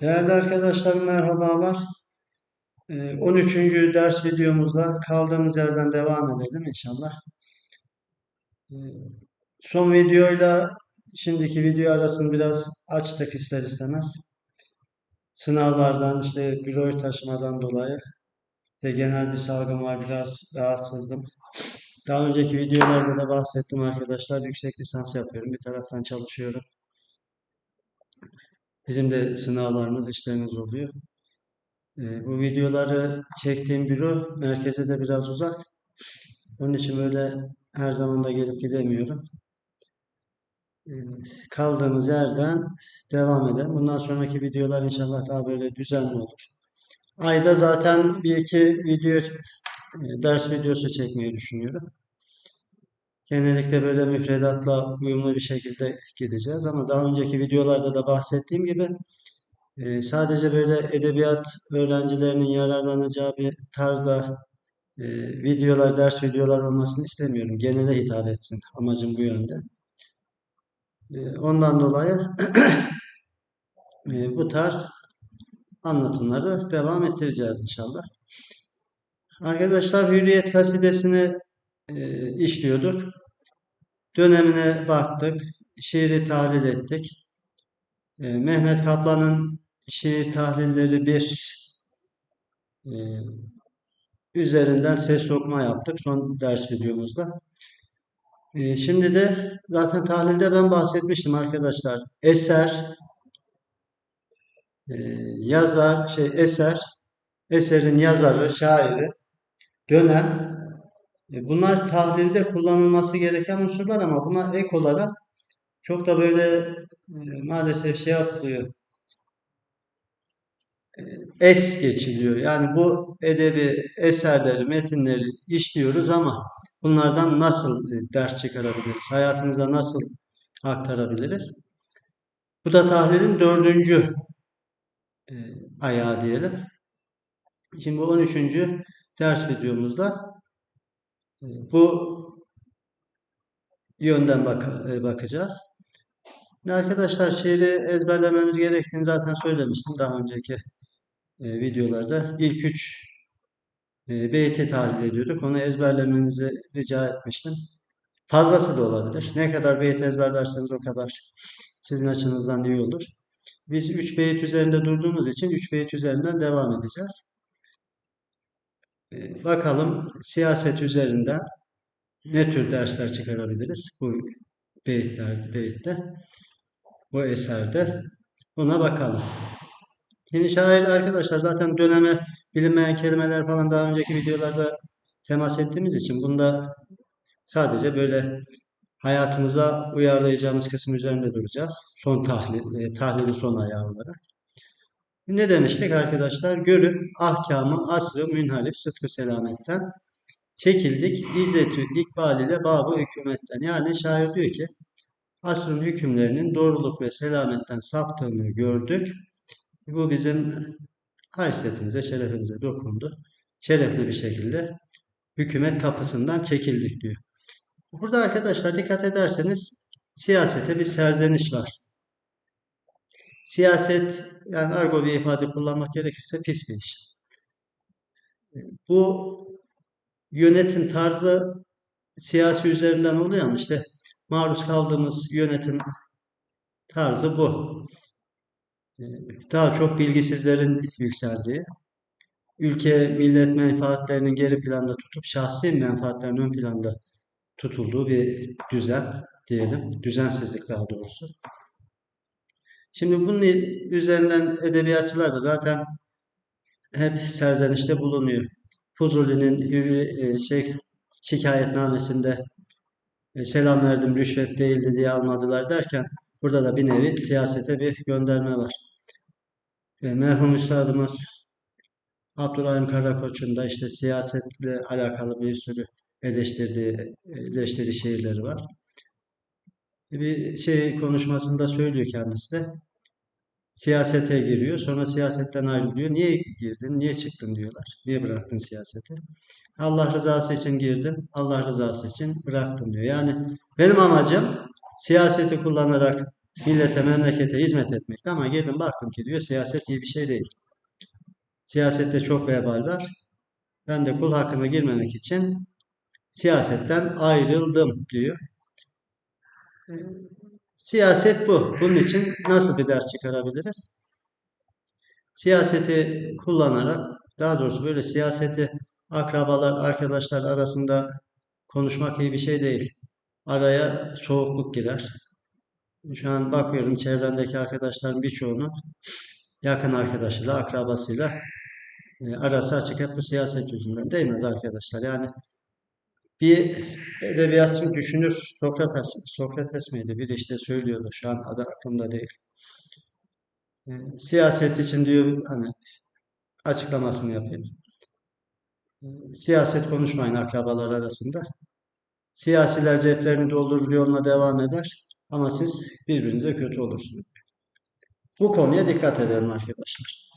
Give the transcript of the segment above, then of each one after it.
Değerli arkadaşlarım merhabalar. Ee, 13. ders videomuzda kaldığımız yerden devam edelim inşallah. Ee, Son videoyla şimdiki video arasını biraz açtık ister istemez. Sınavlardan işte büroyu taşımadan dolayı de genel bir salgın var biraz rahatsızdım. Daha önceki videolarda da bahsettim arkadaşlar. Yüksek lisans yapıyorum. Bir taraftan çalışıyorum. Bizim de sınavlarımız, işlerimiz oluyor. Ee, bu videoları çektiğim büro merkeze de biraz uzak. Onun için böyle her zaman da gelip gidemiyorum. Ee, kaldığımız yerden devam edelim. Bundan sonraki videolar inşallah daha böyle düzenli olur. Ayda zaten bir iki video, e, ders videosu çekmeyi düşünüyorum. Genellikle böyle müfredatla uyumlu bir şekilde gideceğiz ama daha önceki videolarda da bahsettiğim gibi e, sadece böyle edebiyat öğrencilerinin yararlanacağı bir tarzda e, videolar, ders videolar olmasını istemiyorum. Genele hitap etsin. Amacım bu yönde. E, ondan dolayı bu tarz anlatımları devam ettireceğiz inşallah. Arkadaşlar Hürriyet kasidesini e, işliyorduk. Dönemine baktık. Şiiri tahlil ettik. E, Mehmet Kaplan'ın şiir tahlilleri bir e, üzerinden ses okuma yaptık son ders videomuzda. E, şimdi de zaten tahlilde ben bahsetmiştim arkadaşlar. Eser, e, yazar, şey eser, eserin yazarı, şairi, dönem, bunlar tahlilde kullanılması gereken unsurlar ama buna ek olarak çok da böyle e, maalesef şey yapılıyor. E, es geçiliyor. Yani bu edebi eserleri, metinleri işliyoruz ama bunlardan nasıl e, ders çıkarabiliriz? Hayatımıza nasıl aktarabiliriz? Bu da tahlilin dördüncü e, ayağı diyelim. Şimdi bu 13. ders videomuzda e, bu yönden bak e, bakacağız. Arkadaşlar şiiri ezberlememiz gerektiğini zaten söylemiştim daha önceki e, videolarda. İlk üç e, beyti tahlil ediyorduk. Onu ezberlemenizi rica etmiştim. Fazlası da olabilir. Ne kadar beyit ezberlerseniz o kadar sizin açınızdan iyi olur. Biz 3 beyit üzerinde durduğumuz için 3 beyit üzerinden devam edeceğiz. E, bakalım siyaset üzerinden ne tür dersler çıkarabiliriz bu beyitler, beyitte, bu eserde. Ona bakalım. Şimdi şair arkadaşlar zaten döneme bilinmeyen kelimeler falan daha önceki videolarda temas ettiğimiz için bunda sadece böyle hayatımıza uyarlayacağımız kısım üzerinde duracağız. Son tahlil, e, tahlilin son ayağı olarak. Ne demiştik arkadaşlar? Görüp ahkamı asrı münhalif sıdkı selametten çekildik. İzzetü ikbal ile babı hükümetten. Yani şair diyor ki asrın hükümlerinin doğruluk ve selametten saptığını gördük. Bu bizim haysiyetimize, şerefimize dokundu. Şerefli bir şekilde hükümet kapısından çekildik diyor. Burada arkadaşlar dikkat ederseniz siyasete bir serzeniş var. Siyaset yani argo bir ifade kullanmak gerekirse pis bir iş. Bu yönetim tarzı siyasi üzerinden oluyor ama işte maruz kaldığımız yönetim tarzı bu. Daha çok bilgisizlerin yükseldiği, ülke millet menfaatlerinin geri planda tutup şahsi menfaatlerin ön planda tutulduğu bir düzen diyelim. Düzensizlik daha doğrusu. Şimdi bunun üzerinden edebiyatçılar da zaten hep serzenişte bulunuyor. Fuzuli'nin şey şikayetnamesinde e, selam verdim rüşvet değildi diye almadılar derken burada da bir nevi siyasete bir gönderme var. E, merhum üstadımız Abdurrahim Karakoç'un da işte siyasetle alakalı bir sürü eleştirdiği, eleştiri şiirleri var. Bir şey konuşmasında söylüyor kendisi de. Siyasete giriyor, sonra siyasetten ayrılıyor. Niye girdin, niye çıktın diyorlar. Niye bıraktın siyaseti? Allah rızası için girdim, Allah rızası için bıraktım diyor. Yani benim amacım siyaseti kullanarak millete, memlekete hizmet etmekte ama girdim baktım ki diyor siyaset iyi bir şey değil. Siyasette çok vebal var. Ben de kul hakkına girmemek için siyasetten ayrıldım diyor. Siyaset bu. Bunun için nasıl bir ders çıkarabiliriz? Siyaseti kullanarak, daha doğrusu böyle siyaseti akrabalar, arkadaşlar arasında konuşmak iyi bir şey değil. Araya soğukluk girer. Şu an bakıyorum çevremdeki arkadaşların birçoğunun yakın arkadaşıyla, akrabasıyla e, arası açık hep bu siyaset yüzünden. Değmez arkadaşlar. Yani bir edebiyatçı düşünür Sokrates, Sokrates miydi? Bir işte söylüyordu. Şu an adı aklımda değil. E, siyaset için diyor hani açıklamasını yapayım. E, siyaset konuşmayın akrabalar arasında. Siyasiler ceplerini doldurur yoluna devam eder. Ama siz birbirinize kötü olursunuz. Bu konuya dikkat edelim arkadaşlar.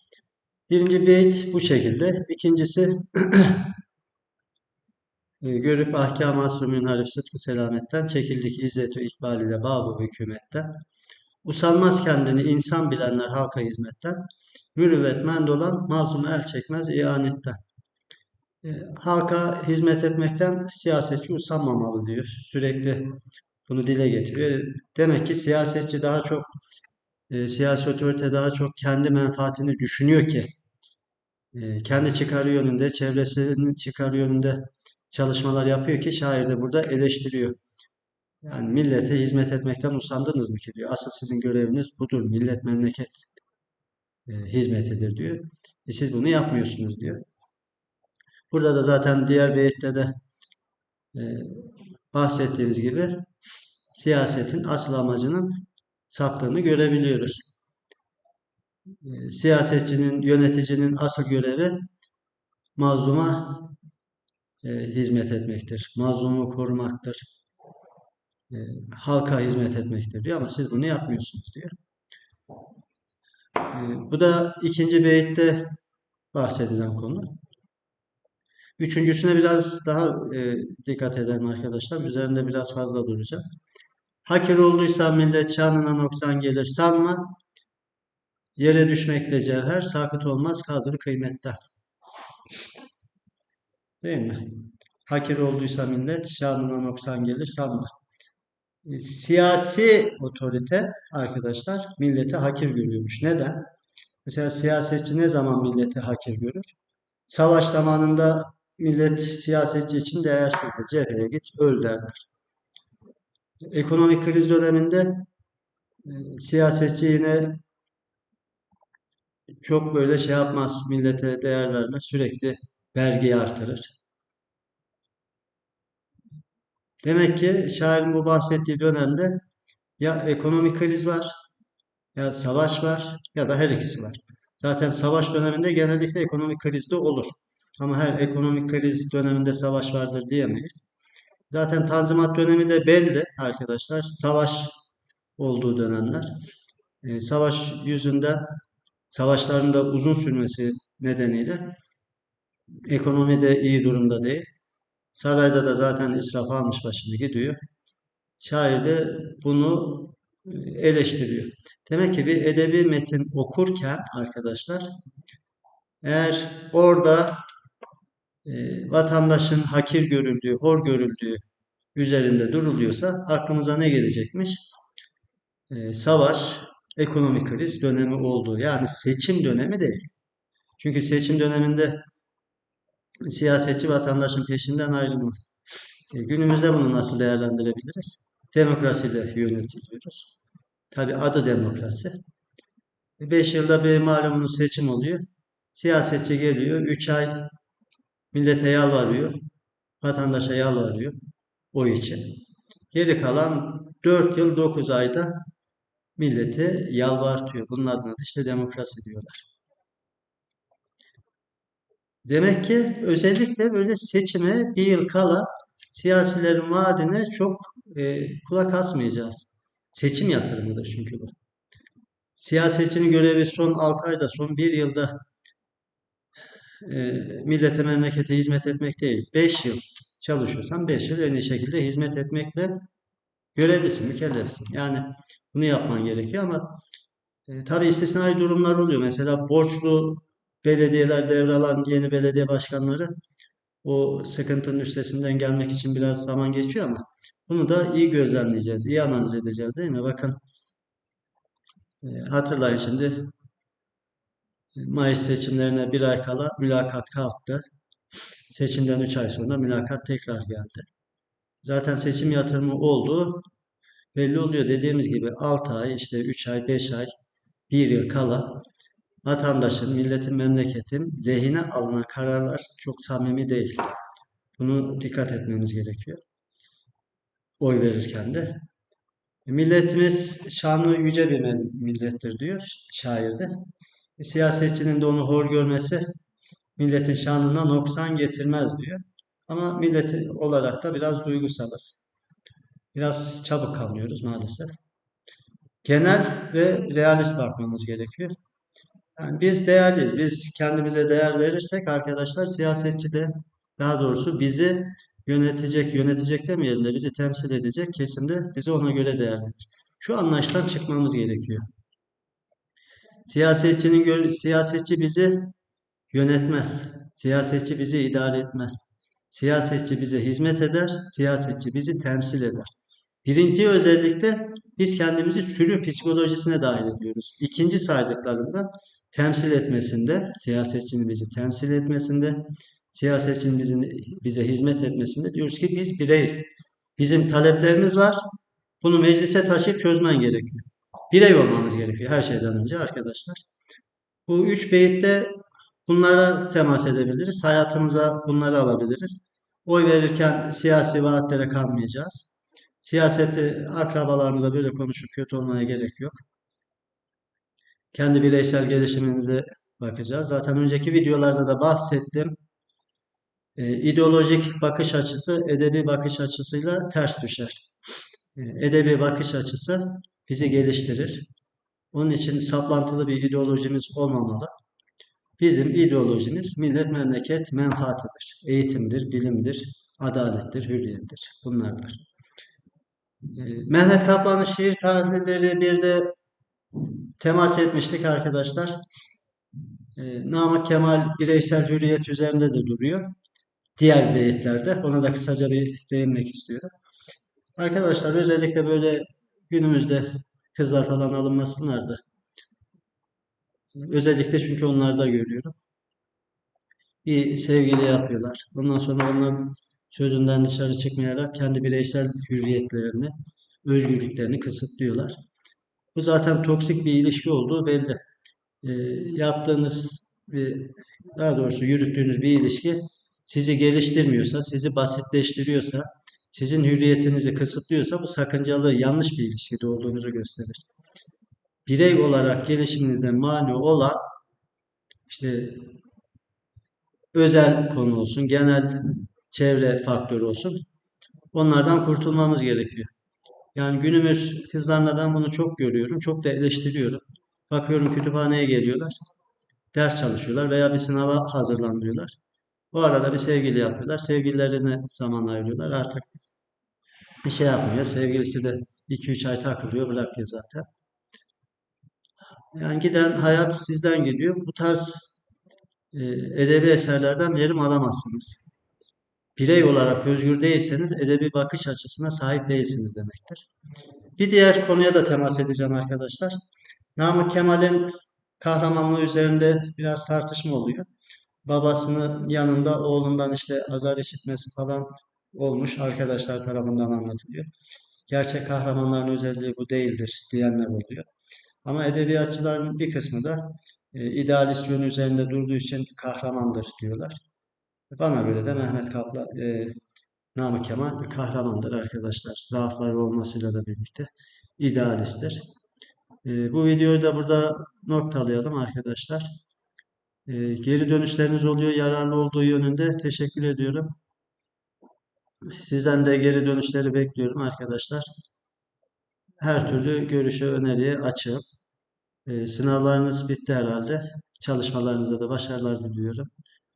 Birinci beyt bu şekilde. İkincisi görüp ahkam asrı münharif sıdkı selametten çekildik izzet ve ikbal ile babu hükümetten. Usanmaz kendini insan bilenler halka hizmetten. Mürüvvet mendolan mazlumu el çekmez ihanetten. E, halka hizmet etmekten siyasetçi usanmamalı diyor. Sürekli bunu dile getiriyor. Demek ki siyasetçi daha çok e, siyasi otorite daha çok kendi menfaatini düşünüyor ki e, kendi çıkarı yönünde, çevresinin çıkarı yönünde çalışmalar yapıyor ki şair de burada eleştiriyor. Yani millete hizmet etmekten usandınız mı ki diyor. Asıl sizin göreviniz budur. Millet memleket e, hizmetidir diyor. E siz bunu yapmıyorsunuz diyor. Burada da zaten diğer beyette de e, bahsettiğimiz gibi siyasetin asıl amacının saptığını görebiliyoruz. E, siyasetçinin, yöneticinin asıl görevi mazluma e, hizmet etmektir. Mazlumu korumaktır. E, halka hizmet etmektir diyor ama siz bunu yapmıyorsunuz diyor. E, bu da ikinci beytte bahsedilen konu. Üçüncüsüne biraz daha dikkat edelim arkadaşlar. Üzerinde biraz fazla duracağım. Hakir olduysa millet şanına noksan gelir sanma. Yere düşmekle cevher, sakıt olmaz kadri kıymetten. Değil mi? Hakir olduysa millet şanına noksan gelir sanma. E, siyasi otorite arkadaşlar milleti hakir görüyormuş. Neden? Mesela siyasetçi ne zaman milleti hakir görür? Savaş zamanında millet siyasetçi için değersizdir. Cepheye git öl derler. Ekonomik kriz döneminde e, siyasetçi yine çok böyle şey yapmaz, millete değer vermez, sürekli vergiyi artırır. Demek ki şairin bu bahsettiği dönemde ya ekonomik kriz var, ya savaş var ya da her ikisi var. Zaten savaş döneminde genellikle ekonomik kriz de olur. Ama her ekonomik kriz döneminde savaş vardır diyemeyiz. Zaten Tanzimat dönemi de belli arkadaşlar. Savaş olduğu dönemler. E, savaş yüzünden savaşların da uzun sürmesi nedeniyle ekonomi de iyi durumda değil. Sarayda da zaten israf almış başını gidiyor. Şair de bunu e, eleştiriyor. Demek ki bir edebi metin okurken arkadaşlar eğer orada e, vatandaşın hakir görüldüğü, hor görüldüğü üzerinde duruluyorsa aklımıza ne gelecekmiş? E, savaş, ekonomik kriz dönemi olduğu. Yani seçim dönemi değil. Çünkü seçim döneminde siyasetçi vatandaşın peşinden ayrılmaz. E, günümüzde bunu nasıl değerlendirebiliriz? Demokrasiyle yönetiliyoruz. Tabi adı demokrasi. 5 yılda bir malumunuz seçim oluyor. Siyasetçi geliyor, 3 ay millete yalvarıyor, vatandaşa yalvarıyor o için. Geri kalan 4 yıl 9 ayda millete yalvartıyor. Bunun adına da işte demokrasi diyorlar. Demek ki özellikle böyle seçime bir yıl kala siyasilerin vaadine çok e, kulak asmayacağız. Seçim yatırımıdır çünkü bu. Siyasetçinin görevi son 6 ayda, son 1 yılda e, millete, memlekete hizmet etmek değil. 5 yıl çalışıyorsan 5 yıl en iyi şekilde hizmet etmekle görevlisin, mükellefsin. Yani bunu yapman gerekiyor ama e, tabii istisnai durumlar oluyor. Mesela borçlu belediyeler devralan yeni belediye başkanları o sıkıntının üstesinden gelmek için biraz zaman geçiyor ama bunu da iyi gözlemleyeceğiz, iyi analiz edeceğiz değil mi? Bakın e, hatırlayın şimdi e, Mayıs seçimlerine bir ay kala mülakat kalktı. Seçimden 3 ay sonra mülakat tekrar geldi. Zaten seçim yatırımı oldu. Belli oluyor. Dediğimiz gibi 6 ay, işte 3 ay, 5 ay, 1 yıl kala vatandaşın, milletin, memleketin lehine alınan kararlar çok samimi değil. Bunu dikkat etmemiz gerekiyor. Oy verirken de. Milletimiz şanlı yüce bir millettir diyor şairde. Siyasetçinin de onu hor görmesi milletin şanına noksan getirmez diyor. Ama millet olarak da biraz duygusalız. Biraz çabuk kalmıyoruz maalesef. Genel ve realist bakmamız gerekiyor. Yani biz değerliyiz. Biz kendimize değer verirsek arkadaşlar siyasetçi de daha doğrusu bizi yönetecek, yönetecek demeyelim de bizi temsil edecek kesimde bize ona göre değer verir. Şu anlayıştan çıkmamız gerekiyor. Siyasetçinin siyasetçi bizi yönetmez. Siyasetçi bizi idare etmez. Siyasetçi bize hizmet eder, siyasetçi bizi temsil eder. Birinci özellikle biz kendimizi sürü psikolojisine dahil ediyoruz. İkinci saydıklarında temsil etmesinde, siyasetçinin bizi temsil etmesinde, siyasetçinin bizim, bize hizmet etmesinde diyoruz ki biz bireyiz. Bizim taleplerimiz var. Bunu meclise taşıyıp çözmen gerekiyor. Birey olmamız gerekiyor her şeyden önce arkadaşlar. Bu üç beyitte bunlara temas edebiliriz. Hayatımıza bunları alabiliriz. Oy verirken siyasi vaatlere kalmayacağız. Siyaseti akrabalarımıza böyle konuşup kötü olmaya gerek yok. Kendi bireysel gelişimimize bakacağız. Zaten önceki videolarda da bahsettim. E, ideolojik bakış açısı edebi bakış açısıyla ters düşer. E, edebi bakış açısı bizi geliştirir. Onun için saplantılı bir ideolojimiz olmamalı. Bizim ideolojimiz millet, memleket, menfaatidir. Eğitimdir, bilimdir, adalettir, hürriyettir. Bunlardır. E, Mehmet Kaplan'ın şiir tarihleri bir de temas etmiştik arkadaşlar. E, Namık Kemal bireysel hürriyet üzerinde de duruyor. Diğer beyitlerde. Ona da kısaca bir değinmek istiyorum. Arkadaşlar özellikle böyle günümüzde kızlar falan alınmasınlar da. Özellikle çünkü onlarda görüyorum. Bir sevgili yapıyorlar. Ondan sonra onların sözünden dışarı çıkmayarak kendi bireysel hürriyetlerini, özgürlüklerini kısıtlıyorlar. Bu zaten toksik bir ilişki olduğu belli. E, yaptığınız bir, daha doğrusu yürüttüğünüz bir ilişki sizi geliştirmiyorsa, sizi basitleştiriyorsa, sizin hürriyetinizi kısıtlıyorsa bu sakıncalı, yanlış bir ilişkide olduğunuzu gösterir. Birey olarak gelişiminize mani olan işte özel konu olsun, genel çevre faktörü olsun. Onlardan kurtulmamız gerekiyor. Yani günümüz kızlarla ben bunu çok görüyorum. Çok da eleştiriyorum. Bakıyorum kütüphaneye geliyorlar. Ders çalışıyorlar veya bir sınava hazırlanıyorlar. O arada bir sevgili yapıyorlar. Sevgililerine zaman ayırıyorlar. Artık bir şey yapmıyor. Sevgilisi de 2-3 ay takılıyor, bırakıyor zaten. Yani giden hayat sizden geliyor. Bu tarz e, edebi eserlerden verim alamazsınız. Birey olarak özgür değilseniz edebi bakış açısına sahip değilsiniz demektir. Bir diğer konuya da temas edeceğim arkadaşlar. Namık Kemal'in kahramanlığı üzerinde biraz tartışma oluyor. Babasının yanında oğlundan işte azar işitmesi falan olmuş arkadaşlar tarafından anlatılıyor. Gerçek kahramanların özelliği bu değildir diyenler oluyor. Ama edebiyatçıların bir kısmı da e, idealist yönü üzerinde durduğu için kahramandır diyorlar. Bana göre de Mehmet Kaplan, e, Namık Kemal bir kahramandır arkadaşlar. Zaafları olmasıyla da birlikte idealisttir. E, bu videoyu da burada noktalayalım arkadaşlar. E, geri dönüşleriniz oluyor, yararlı olduğu yönünde teşekkür ediyorum. Sizden de geri dönüşleri bekliyorum arkadaşlar. Her türlü görüşe, öneriye açığım. E, sınavlarınız bitti herhalde. Çalışmalarınızda da başarılar diliyorum.